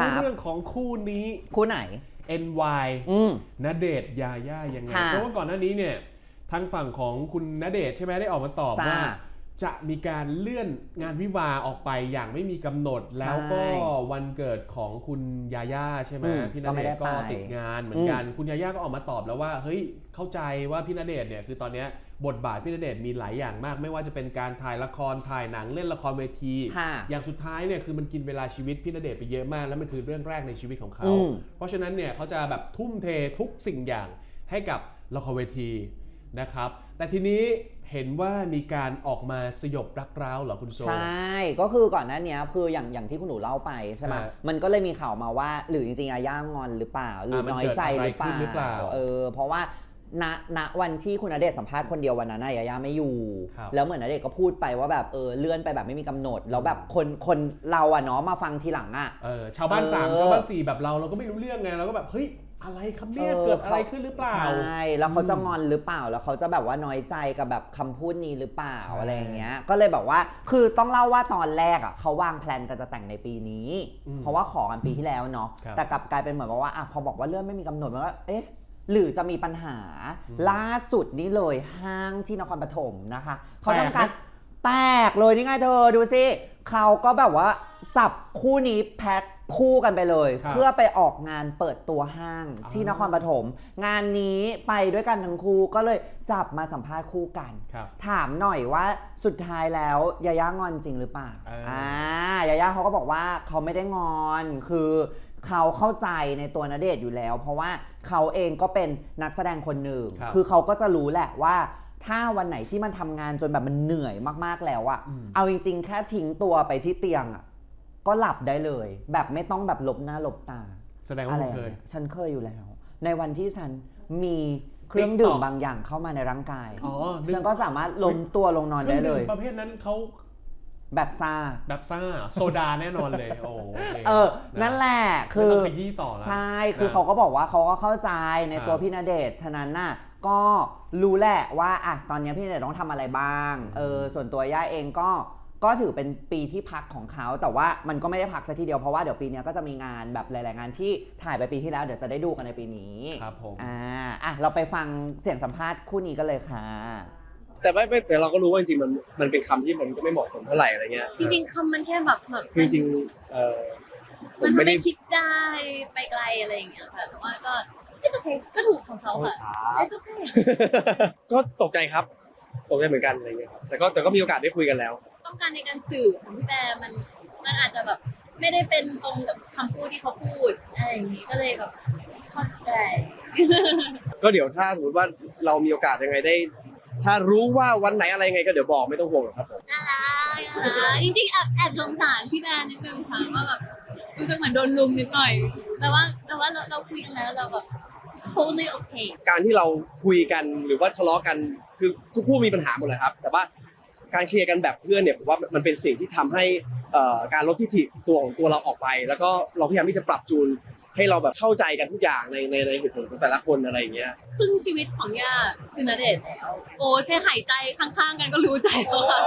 รู้ครับ เรื่องของคู่นี้ คู่ไหน NY อืม ณเดชน์ยาย่ายังไง ค่ะเพราะว่าก่อนหน้านี้เนี่ยทางฝั่งของคุณณเดชน์ใช่ไหมได้ออกมาตอบจ้า ว่า จะมีการเลื่อนงานวิวาห์ออกไปอย่างไม่มีกำหนด แล้วก็วันเกิดของคุณยาย่าใช่ไหมอืมพี่ณก็ไม่เดได้ชน์ก็ไปติดงานเหมือนกันคุณยาย่าก็ออกมาตอบแล้วว่าเฮ้ยเข้าใจว่าพี่ณเดชน์เนี่ยคือตอนเนี้ยบทบาทพี่ณเดชน์มีหลายอย่างมาก ไม่ว่าจะเป็นการถ่ายละครถ่ายหนังเล่นละครเวทีค่ะอย่างสุดท้ายเนี่ยคือมันกินเวลาชีวิตพี่ณเดชน์ไปเยอะมาก แล้วมันคือเรื่องแรกในชีวิตของเขาอืมเพราะฉะนั้นเนี่ยเขาจะแบบทุ่มเททุกสิ่งอย่างให้กับละครเวที นะครับ แต่ทีนี้เห็นว่ามีการออกมาสยบรักร้าวเหรอคุณโซ ใช่ ก็คือก่อนหน้านี้คืออย่างอย่างที่คุณหนูเล่าไปใช่ไหมฮะมันก็เลยมีข่าวมาว่า หรือจริงๆอาย่างงอนหรือเปล่า หรือมันน้อยเกิดใจอะไรหรือเปขึ้นหรือเปล่าล่าเออเพราะว่าณณวันที่คุณณเดชน์สัมภาษณ์คนเดียววันนั้นน่ะยาย่าไม่อยู่ ครับแล้วเหมือนณเดชน์ก็พูดไปว่าแบบเออเลื่อนไปแบบไม่มีกำหนดแล้วแบบคนคนเราอะเนาะมาฟังทีหลังอะ เออชาวบ้านเออสามชาวบ้านสี่แบบเราเราก็ไม่รู้เรื่องไงเราก็แบบเฮ้ย อะไรครับเนี่ยออเกิดอะไรขึ้นหรือเปล่าใช่แล้วเขาจะอืมงอนหรือเปล่าแล้วเขาจะแบบว่าน้อยใจกับแบบคำพูดนี้หรือเปล่าใช่อะไรอย่างเงี้ย ก็เลยแบบว่าคือต้องเล่าว่าตอนแรกอะเขาวางแพลนกันจะแต่งในปีนี้อืมเพราะว่าขอกันปีที่แล้วเนาะครับแต่กลับกลายเป็นเหมือนกับว่าอะพอบอกว่าเลื่อนไม่มีกำหนดมันก็เอ๊ะหรือจะมีปัญหาล่าสุดนี้เลยห้างที่นครปฐมนะคะเขาทำการแตกเลยนี่ไงเธอดูสิ เขาก็แบบว่าจับคู่นี้แพ็คคู่กันไปเลย ครับ เพื่อไปออกงานเปิดตัวห้างที่นครปฐมงานนี้ไปด้วยกันทั้งคู่ก็เลยจับมาสัมภาษณ์คู่กัน ครับ ถามหน่อยว่าสุดท้ายแล้วยาย่างอนจริงหรือเปล่าเอออ่ยาย่าเขาก็บอกว่าเขาไม่ได้งอน คือเขาเข้าใจในตัวณเดชน์อยู่แล้ว เพราะว่าเขาเองก็เป็นนักแสดงคนหนึ่งครับคือเขาก็จะรู้แหละว่า ถ้าวันไหนที่มันทำงานจนแบบมันเหนื่อยมากๆแล้วอะอืม เอาจริง ๆ แค่ทิ้งตัวไปที่เตียงอะก็หลับได้เลย แบบไม่ต้องแบบหลบหน้าหลบตา แสดงว่าอะไรคุณเคยอะฉันเคยอยู่แล้ว ในวันที่ฉันมีเครื่องดื่มบางอย่างเข้ามาในร่างกาย อ๋อนึก ฉันก็สามารถล้มตัวลงนอนได้เลย ครื่องดื่มประเภทนั้นเขาแบบซาแบบซ่า โซดาแน่นอนเลย โอ้โหโคเออ นั่นแหละไม่คือต้องขยี้ต่อแล้ว ใช่ คือนะเขาก็บอกว่าเขาก็เข้าใจในครับตัวพี่ณเดชน์ฉะนั้นน่ะ ก็รู้แหละว่าอะตอนนี้พี่ณเดชน์ต้องทำอะไรบ้างเออส่วนตัวย่าเองก็ก็ถือเป็นปีที่พักของเขา แต่ว่ามันก็ไม่ได้พักซะทีเดียวเพราะว่าเดี๋ยวปีเนี้ยก็จะมีงานแบบหลาย ๆ งานที่ถ่ายไปปีที่แล้วเดี๋ยวจะได้ดูกันในปีนี้ครับผมอ่าอะเราไปฟังเสียงสัมภาษณ์คู่นี้กันเลยค่ะแต่ไม่ไม่แต่เราก็รู้ว่าจริงๆมันมันเป็นคำที่มันก็ไม่เหมาะสมเท่าไหร่อะไรเงี้ยจริง ๆคำมันแค่แบบแบบคือจริงๆเออผมันมทำไม่ได้ให้คิดได้ไปไกลอะไรอย่างเงี้ยค่ะแต่ว่าก็ it's okay ก็ถูกของเขาค่ะ it's okay ก็ตกใจครับ ตกใจเหมือนกันอะไรเงี้ยครับแต่ก็แต่ก็มีโอกาสได้คุยกันแล้ว ต้องการในการสื่อของพี่แบร์มันมันอาจจะแบบไม่ได้เป็นตรงกับคำพูดที่เขาพูดอะไรอย่างงี้ก็เลยแบบเข้าใจ ก็เดี๋ยวถ้าสมมติว่าเรามีโอกาสยังไงได้ ถ้ารู้ว่าวันไหนอะไรยังไงก็เดี๋ยวบอกไม่ต้องห่วงหรอกครับผมน่ารักน่ารักจริงๆแอบแอบสงสารพี่แบร์นิดนึงค่ะว่าแบบรู้สึกเหมือนโดนลุมนิดหน่อย แต่ว่าแต่ว่าเราเราคุยกันแล้วเราแบบ totally okay การที่เราคุยกันหรือว่าทะเลาะกันคือทุกคู่มีปัญหาหมดเลยครับ แต่ว่าการเคลียร์กันแบบเพื่อนเนี่ยผมว่ามันเป็นสิ่งที่ทำให้เอ่อการลดทิฐิตัวของตัวเราออกไป แล้วก็เราพยายามที่จะปรับจูนให้เราแบบเข้าใจกันทุกอย่างในในในเหตุผลของแต่ละคนอะไรอย่างเงี้ยครึ่งชีวิตของย่าคือณเดชน์แล้ว โอ้ยแค่หายใจข้างๆ กันก็รู้ใจแล้วค่ะ